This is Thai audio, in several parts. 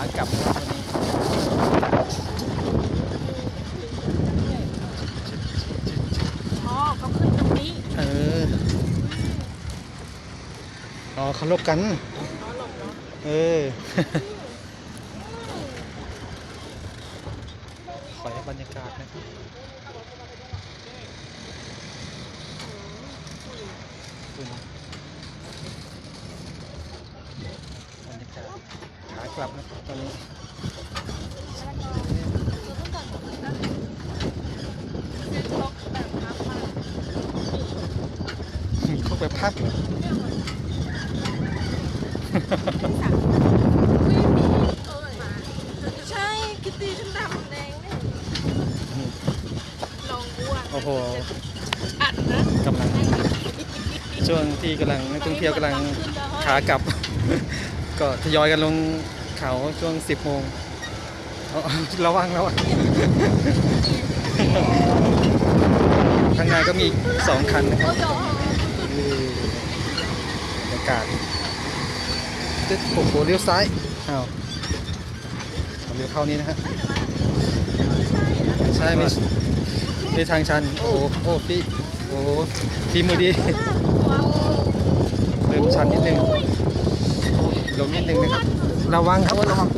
ากลับนะครับวันนี้อ๋อเขาขึ้นตรงนี้เอออ๋อเขาลบกัน อ๋อหลบเนาะเออ ขอให้บรรยากาศนะครับคุณบรรยากาศขาก ลับนะครับตอนนี้เขาไปพักเหรอใช่คิตตี้ฉันดำแดงเนี่ยลองอ้วนโอ้โหอัดนะกำลังช่วงที่กำลังนักท่องเที่ยวกำลังขากลับ ก็ทยอยกันลง เขาช่วง 10โมงเอาเอาระวังระวังข้างในก็มีสองคันนะครับบรรยากาศตึ๊ดโอ้โหเลี้ยวซ้ายอ้าวเอาเลี้ยวเข้านี้นะฮะใช่ไหมในทางชัน โอ้โอ้พี่โอ้พี่มือดีเริ่มชันนิดนึงลงนิดนึงนะครับ ระวังครับระวัง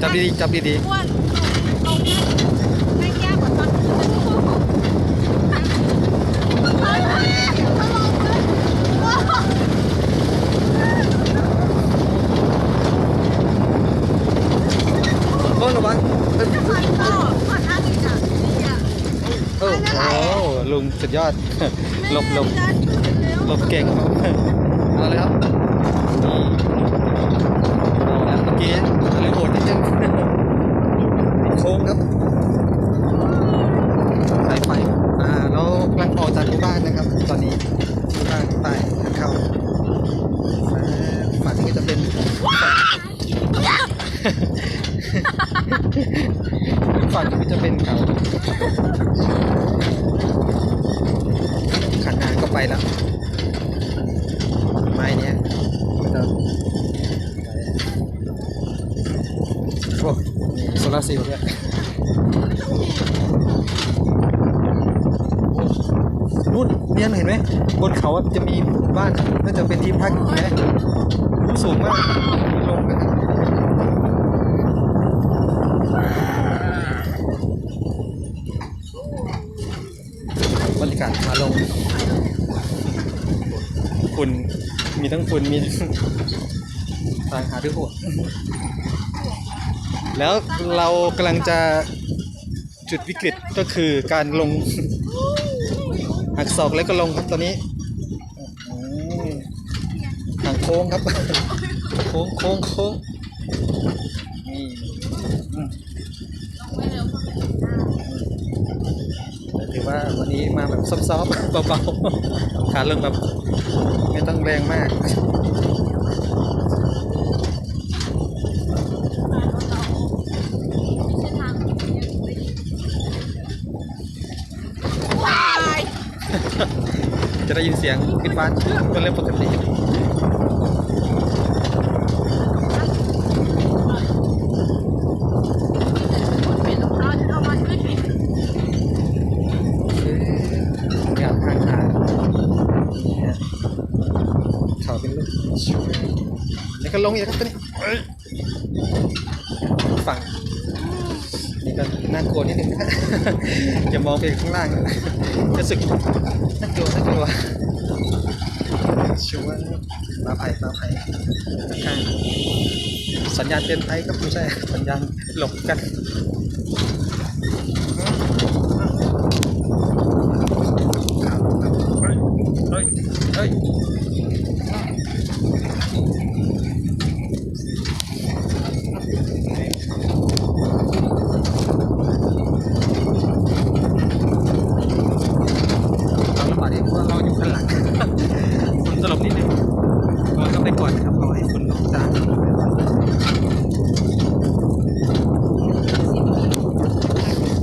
จับดีๆจับดีอ้วนตรงเนี้ยแม่ยากกว่าตอนขึ้นนะทุกคนๆโอ้ระวังเอ้ยก็ก่อนหน้านี้จ้ะนี่ยโอ้โหลุงสุดยอดหลบหลบ ลบเก่งครับเอาเลยครับนี่เอาแล้วเมื่อกี้อะไรโหดนิดนึงโค้งครับสายไฟอ่าเรากำลังออกจากหมู่บ้านนะครับ ตอนนี้หมู่บ้านไปทางเข้าอ่าฝั่งนี้ก็จะเป็นฝั่งนี้จะเป็นเขาขันหางก็ไปแล้ว ไม้เนี้ยก็จะโอ้มีโซลาร์เซลด้วยนู่นเนี่ยเห็นไหมบนเขาจะมีบ้านน่าจะเป็นที่พักเห็นไหมนู่นสูงมากลงนะครับบรรยากาศขาลงฝุ่นมีทั้งฝุ่นมีทั้งทางหาด้วยหัว แล้วเรากำลังจะจุดวิกฤตก็คือการลง หักศอกแล้วก็ลงครับตอนนี้อืมทางโค้งครับ โค้งโค้งโค้งนี่ถือว่าวันนี้มาแบบซอฟๆเบาๆขาลงแบบไม่ต้องแรงมาก จะได้ยินเสียงปิดฟ้าเป็นเรื่องปกติเปลี่ยนรองเท้าฉันเอามาช่วยผิดอยากข้างทางเนี่ยเขาเป็นลูกนี่ก็ลงอีกครับตัวนี้เอ้ยฝั่ง นี่ก็น่ากลัวนิดนึงนะอย่ามองไปข้างล่างนะจะสึกน่ากลัวน่ากลัวชัวร์ปลาไผ่ปลาไผ่ข้างๆสัญญาณเตือนภัยก็ไม่ใช่สัญญาณหลบกัน เฮ้ย เฮ้ย เราลำบากเองเพราะว่าเราอยู่ข้างหลัง คุณตลบนิดนึงเราต้องไปก่อนนะครับรอให้คุณลงตาม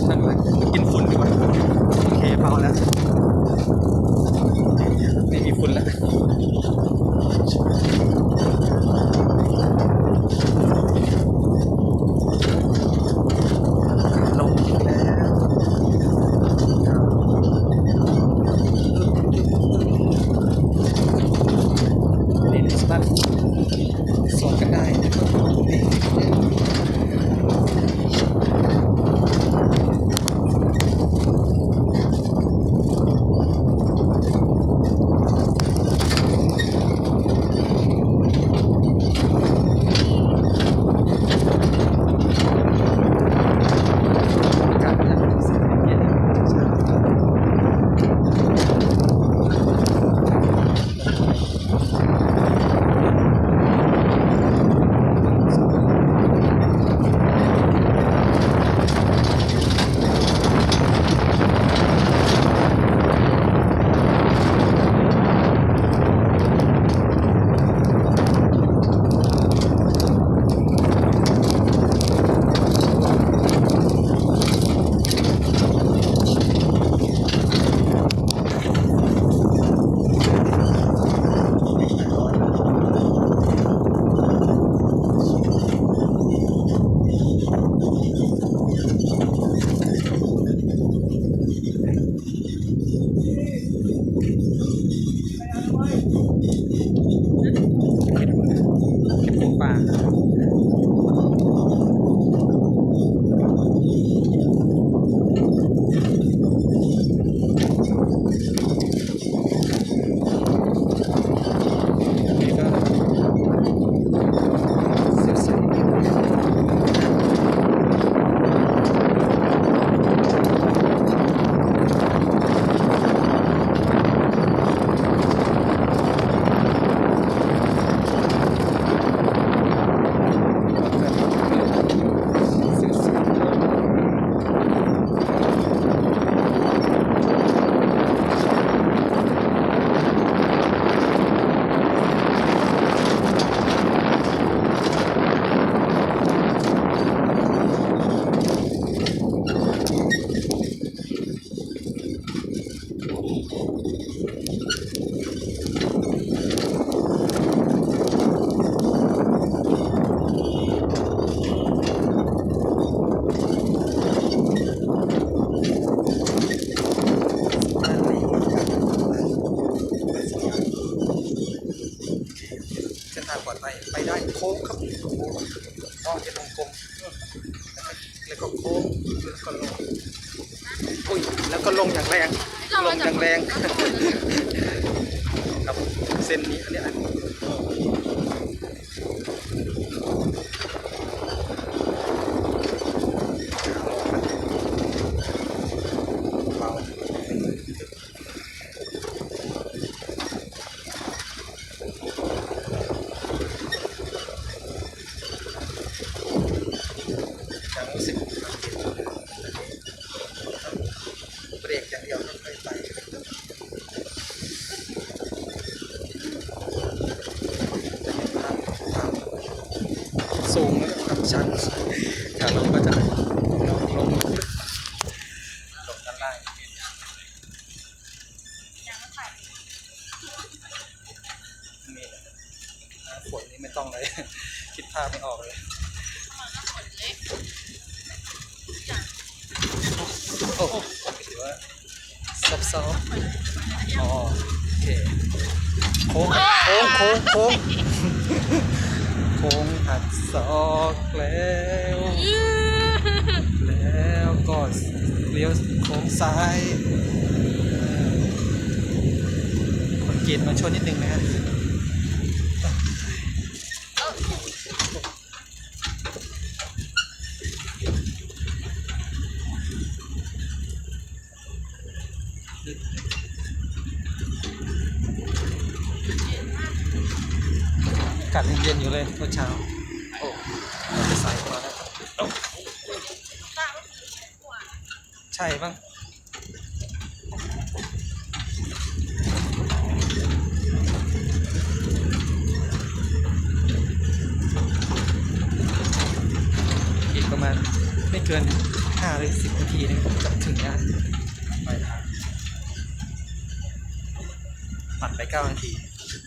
นั่งหลังกินฝุ่นดีกว่าโอ เคพอแล้วไม่มีฝุ่นแล้ว ค้งครับโอ้โหอ๋อเป็นวงกลมแล้วก็โค้งแล้วก็ลงอุ้ยแล้วก็ลงอย่างแรงลงอย่างแรง ครับเส้นนี้อันเนี้ยอันนี้เบาจะรู้สึกเบรกอย่างเดียวไม่ค่อยไป สูงแล้วก็ชันขาลงก็จะลงลงลงด้านล่างนี่แหละหน้าฝนนี่ไม่ต้องเลย คิดภาพไม่ออกเลย โอ้โหถือว่าซับซ้อนอ๋อโอเคโค้งโค้งโค้งโค้ง โค้ งหักศอกแล้ว แล้วก็เลี้ยวโค้งซ้ายคนกรีดมาชนนิดนึงนะฮะากาศยังเย็นอยู่เลยเมื่อเช้า โอ้จะใส่มาแล้วครับโอ้ใช่บ้างอีกประมาณไม่เกิน5หรือ10นาทีเนยจะถึงงานไปทางปัดไป9นาทีเสร็จแล้วต้นไม้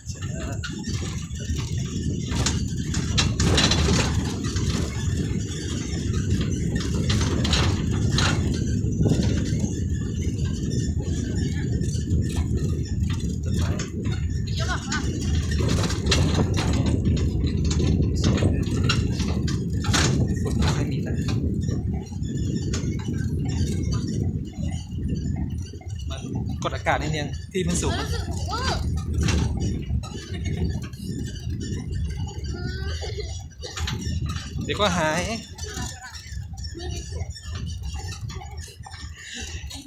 ฝุ่นไม่ค่อยมีแต่มันกดอากาศนิดนึงที่มันสูง ดี๋ยวก็หาย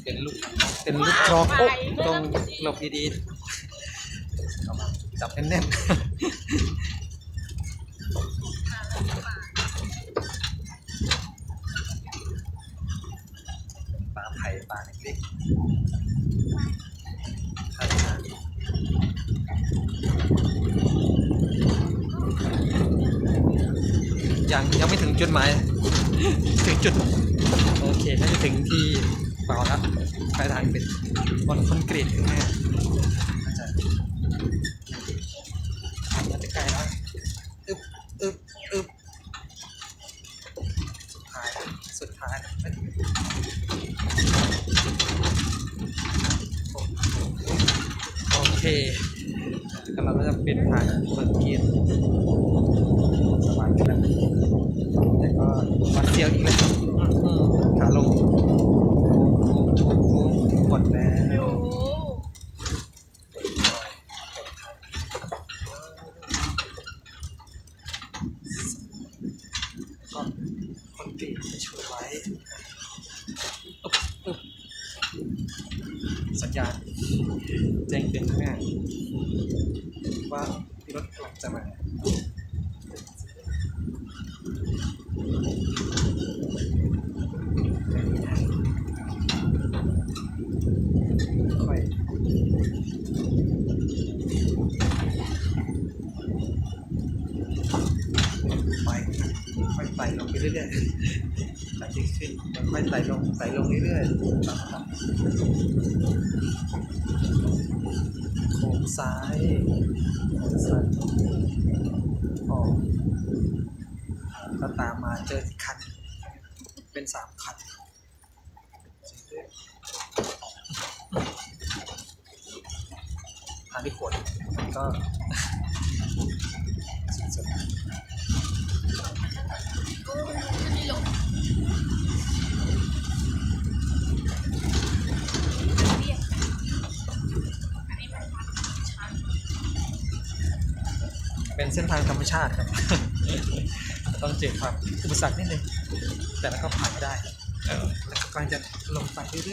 เป็นลูก เป็นลูกครอกโอ๊ะต้องหลบดีๆเอามาจับแน่นๆปลาไผ่ปลาเล็กๆข้างทางยั งจุดหมายถึงจุด โอเคน่าจะถึงที่เปล่าแล้วปลายทางเป็นบนคอนกรีตข้างหน้าน่าจะน่าจะใกลแล้วอึบอึบอึบสุดท้ายสุดท้ายเอ้ยโอเคแล้วเราจะเป็นทางคอนกรีตสบายขึ้นแล้ว แต่ก็วัดเสียวอีกเลยอืมขาลงหมดแล้วก็คนปีกจะช่วยไว้สัญญาณแจ้งเตือนข้างหน้าว่ารถกำลังจะมา ค่อยไปค่อยไต่ลงไป เรื่อยๆจากที่ขึ้นค่อยไต่ลงไต่ลงเรื่อยๆโค้งซ้ายโค้งซ้ายออกก็ตามมาเจอคัน เป็นสามคันทางที่ขวดมันก็ สุดเป็นเส้นทางธรรมชาติครับ ต้องเจอความอุปสรรคนิดนึง แต่แล้วก็ผ่านได้เออแล้วก็กำลังจะลงไปเรื่อยๆ